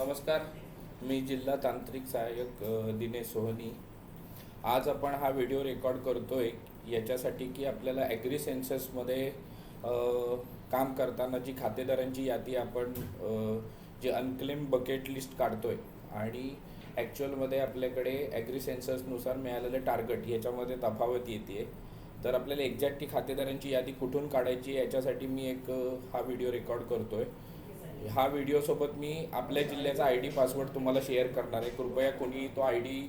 नमस्कार मी जिल्हा तांत्रिक सहाय्यक दिनेश सोहनी. आज आपण हा व्हिडिओ रेकॉर्ड करतो आहे याच्यासाठी की आपल्याला ॲग्री सेन्ससमध्ये काम करताना जी खातेदारांची यादी आपण जी अनक्लेम बकेट लिस्ट काढतो आहे आणि ॲक्च्युअलमध्ये आपल्याकडे ॲग्री सेन्ससनुसार मिळालेलं टार्गेट याच्यामध्ये तफावत येते तर आपल्याला एक्झॅक्ट ती खातेदारांची यादी कुठून काढायची याच्यासाठी मी एक हा व्हिडिओ रेकॉर्ड करतो आहे हा व्हिडिओसोबत मी आपल्या जिल्ह्याचा आय डी पासवर्ड तुम्हाला शेअर करणार आहे. कृपया कोणी तो आय डी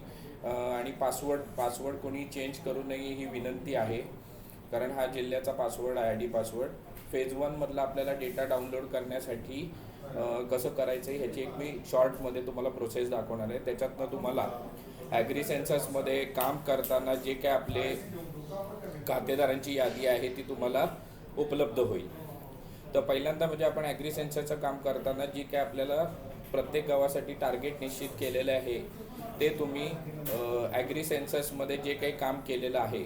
आणि पासवर्ड पासवर्ड कोणी चेंज करू नये ही विनंती आहे. कारण हा जिल्ह्याचा पासवर्ड आहे आय डी पासवर्ड फेज वनमधला आपल्याला डेटा डाउनलोड करण्यासाठी कसं करायचं आहे ह्याची एक मी शॉर्टमध्ये तुम्हाला प्रोसेस दाखवणार आहे. त्याच्यातनं तुम्हाला ॲग्री सेन्ससमध्ये काम करताना जे काय आपले खातेदारांची यादी आहे ती तुम्हाला उपलब्ध होईल. तर पहिल्यांदा म्हणजे आपण ॲग्री सेन्सरचं काम करताना जी काय आपल्याला प्रत्येक गावासाठी टार्गेट निश्चित केलेलं आहे ते तुम्ही ॲग्री सेन्ससमध्ये जे काही काम केलेलं आहे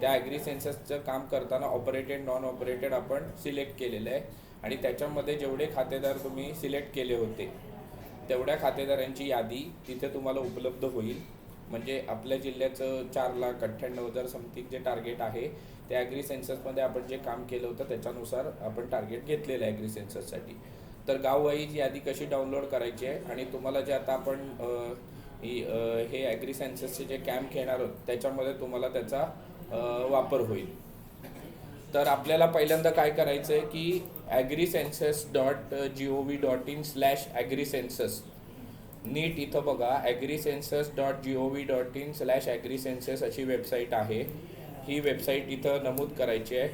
त्या ॲग्री सेन्ससचं काम करताना ऑपरेटेड नॉन ऑपरेटेड आपण सिलेक्ट केलेलं आहे. आणि त्याच्यामध्ये जेवढे खातेदार तुम्ही सिलेक्ट केले होते तेवढ्या खातेदारांची यादी तिथे तुम्हाला उपलब्ध होईल. म्हणजे आपल्या जिल्ह्याचं चार लाख अठ्ठ्याण्णव हजार समथिंग जे टार्गेट आहे ते ॲग्री सेन्ससमध्ये आपण जे काम केलं होतं त्याच्यानुसार आपण टार्गेट घेतलेलं आहे ॲग्री सेन्सससाठी तर गाववाईज यादी कशी डाउनलोड करायची आहे आणि तुम्हाला जे आता आपण हे ॲग्री सेन्ससचे जे कॅम्प घेणार आहोत त्याच्यामध्ये तुम्हाला त्याचा वापर होईल. तर आपल्याला पहिल्यांदा काय करायचं आहे की agri census dot G O V dot in slash agri census नीट इथं बघा agri census dot G O V dot in slash agri census अशी वेबसाईट आहे. ही वेबसाईट इथं नमूद करायची आहे.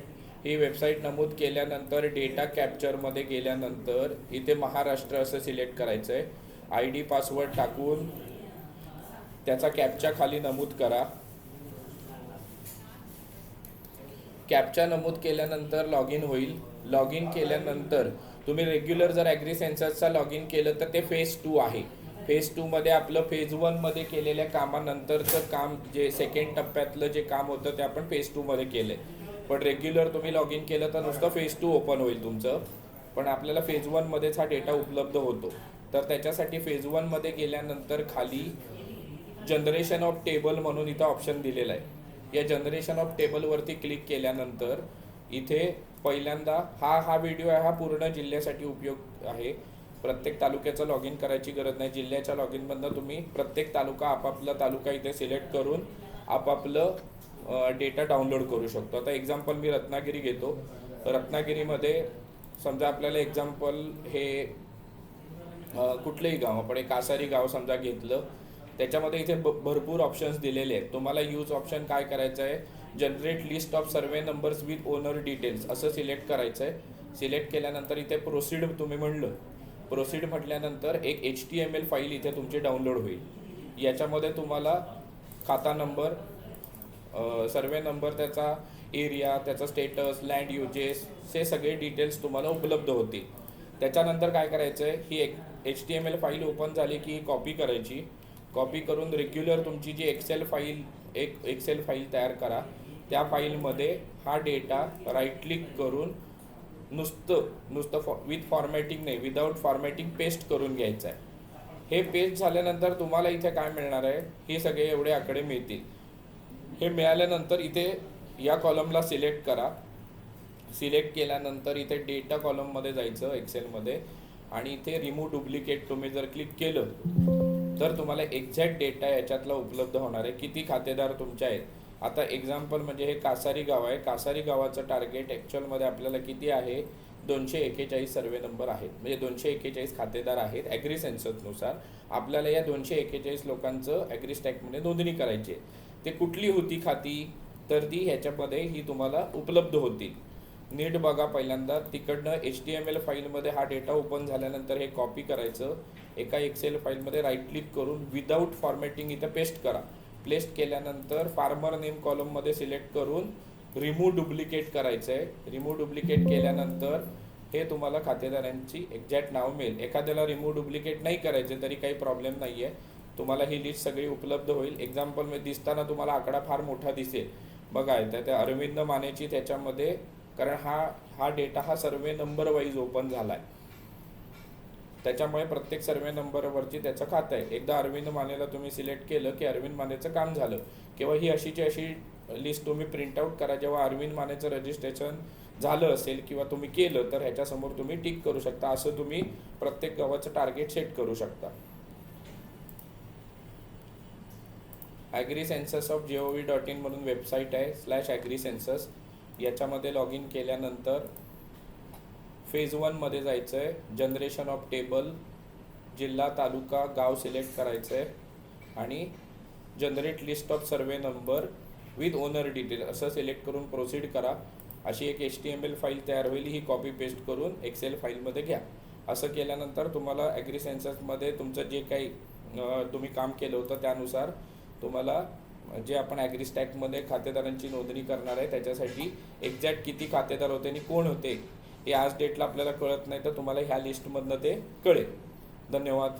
ही वेबसाईट नमूद केल्यानंतर डेटा कॅप्चरमध्ये गेल्यानंतर इथे महाराष्ट्र असं सिलेक्ट करायचं आहे आय डी पासवर्ड टाकून त्याचा कॅपच्या खाली नमूद करा. कॅपच्या नमूद केल्यानंतर लॉग इन होईल. लॉग इन केल्यानंतर तुम्ही रेग्युलर जर ॲग्री सेन्ससचा लॉग इन केलं तर ते फेज टू आहे. फेज टूमध्ये आपलं फेज वनमध्ये केलेल्या कामानंतरचं काम जे सेकंड टप्प्यातलं जे काम होतं ते आपण फेज टूमध्ये केलं पण रेग्युलर तुम्ही लॉग इन केलं तर नुसतं फेज टू ओपन होईल तुमचं. पण आपल्याला फेज वनमध्येच हा डेटा उपलब्ध होतो. तर त्याच्यासाठी फेज वनमध्ये गेल्यानंतर खाली जनरेशन ऑफ टेबल म्हणून इथं ऑप्शन दिलेलं आहे. या जनरेशन ऑफ टेबलवरती क्लिक केल्यानंतर इथे पहिल्यांदा हा हा व्हिडिओ आहे हा पूर्ण जिल्ह्यासाठी उपयोग आहे. प्रत्येक तालुक्याचं लॉग इन करायची गरज नाही. जिल्ह्याच्या लॉग इनमधनं तुम्ही प्रत्येक तालुका आपापला तालुका इथे सिलेक्ट करून आपापलं डेटा डाउनलोड करू शकतो. आता एक्झाम्पल मी रत्नागिरी घेतो. रत्नागिरीमध्ये समजा आपल्याला एक्झाम्पल हे कुठलंही गाव आपण एक कासारी गाव समजा घेतलं त्याच्यामध्ये इथे ब- भरपूर ऑप्शन्स दिलेले आहेत. तुम्हाला यूज ऑप्शन काय करायचं आहे? Generate list of survey numbers with owner details असं सिलेक्ट करायचं आहे. सिलेक्ट केल्यानंतर इथे प्रोसिड तुम्ही म्हणलं प्रोसीड म्हटल्यानंतर एक H T M L file इथे तुमची डाउनलोड होईल. याच्यामध्ये तुम्हाला खाता नंबर सर्वे नंबर त्याचा एरिया त्याचा स्टेटस लँड युजेस हे सगळे डिटेल्स तुम्हाला उपलब्ध होतील. त्याच्यानंतर काय करायचं आहे ही एक H T M L file open झाली की कॉपी करायची. कॉपी करून रेग्युलर तुमची जी एक्सेल फाईल एक एक्सेल फाईल तयार करा. त्या फाईलमध्ये हा डेटा राईट क्लिक करून नुसतं नुसतं फॉ विथ फॉर्मॅटिंग नाही विदाऊट फॉर्मॅटिंग पेस्ट करून घ्यायचं आहे. हे पेस्ट झाल्यानंतर तुम्हाला इथे काय मिळणार आहे? हे सगळे एवढे आकडे मिळतील. हे मिळाल्यानंतर इथे या कॉलमला सिलेक्ट करा. सिलेक्ट केल्यानंतर इथे डेटा कॉलममध्ये जायचं एक्सेलमध्ये आणि इथे रिमूव्ह डुप्लिकेट तुम्ही जर क्लिक केलं तर तुम्हाला एक्झॅक्ट डेटा याच्यातला उपलब्ध होणार आहे. किती खातेदार तुमचे आहेत? आता एक्झाम्पल म्हणजे हे कासारी गाव आहे. कासारी गावाचं टार्गेट ॲक्च्युअलमध्ये आपल्याला किती आहे? दोनशे एक्केचाळीस सर्वे नंबर आहेत. म्हणजे दोनशे एक्केचाळीस खातेदार आहेत ॲग्री सेन्ससनुसार आपल्याला या दोनशे एक्केचाळीस लोकांचं ॲग्री स्टॅकमध्ये नोंदणी करायची आहे. ते कुठली होती खाती? तर ती ह्याच्यामध्ये ही तुम्हाला उपलब्ध होतील नीट बघा पहिल्यांदा. तिकडनं एच डी एम एल फाईलमध्ये हा डेटा ओपन झाल्यानंतर हे कॉपी करायचं. एका एक्सेल फाईलमध्ये राईट क्लिक करून विदाऊट फॉर्मॅटिंग इथं पेस्ट करा. प्लेस्ट केल्यानंतर फार्मर नेम कॉलममध्ये सिलेक्ट करून रिमूव्ह डुप्लिकेट करायचं आहे रिमूव्ह डुप्लिकेट केल्यानंतर हे तुम्हाला खातेदारांची एक्झॅक्ट नाव मिळेल. एखाद्याला रिमूव्ह डुप्लिकेट नाही करायचे तरी काही प्रॉब्लेम नाही आहे तुम्हाला ही लिस्ट सगळी उपलब्ध होईल. एक्झाम्पल मी दिसताना तुम्हाला आकडा फार मोठा दिसेल. बघा तर त्या अरविंद मानेची त्याच्यामध्ये कारण हा हा डेटा हा सर्वे नंबर वाईज ओपन झाला आहे त्याच्यामुळे प्रत्येक सर्वे नंबरवरती त्याचं खातं आहे. एकदा अरविंद मानेला तुम्ही सिलेक्ट केलं की अरविंद मानेचं काम झालं. किंवा ही अशीची अशी लिस्ट तुम्ही प्रिंट आउट करा. जेव्हा अरविंद मानेचं रजिस्ट्रेशन झालं असेल किंवा तुम्ही केलं तर ह्याच्यासमोर तुम्ही टिक करू शकता. असं तुम्ही प्रत्येक गावाचं टार्गेट सेट करू शकता. Agri census of G O V dot in म्हणून वेबसाईट आहे स्लॅश ॲग्री सेन्सस याच्यामध्ये लॉग इन केल्यानंतर फेज वनमध्ये जायचं आहे जनरेशन ऑफ टेबल जिल्हा तालुका गाव सिलेक्ट करायचं आहे आणि generate list of survey number with owner detail असं सिलेक्ट करून प्रोसीड करा. अशी एक H T M L file तयार होईल. ही कॉपी पेस्ट करून एक्सेल फाईलमध्ये घ्या. असं केल्यानंतर तुम्हाला ॲग्री सेन्ससमध्ये तुमचं जे काही तुम्ही काम केलं होतं त्यानुसार तुम्हाला जे आपण ॲग्री स्टॅकमध्ये खातेदारांची नोंदणी करणार आहे त्याच्यासाठी एक्झॅक्ट किती खातेदार होते आणि कोण होते हे आज डेटला आपल्याला कळत नाही तर तुम्हाला ह्या लिस्टमधनं ते कळेल. धन्यवाद.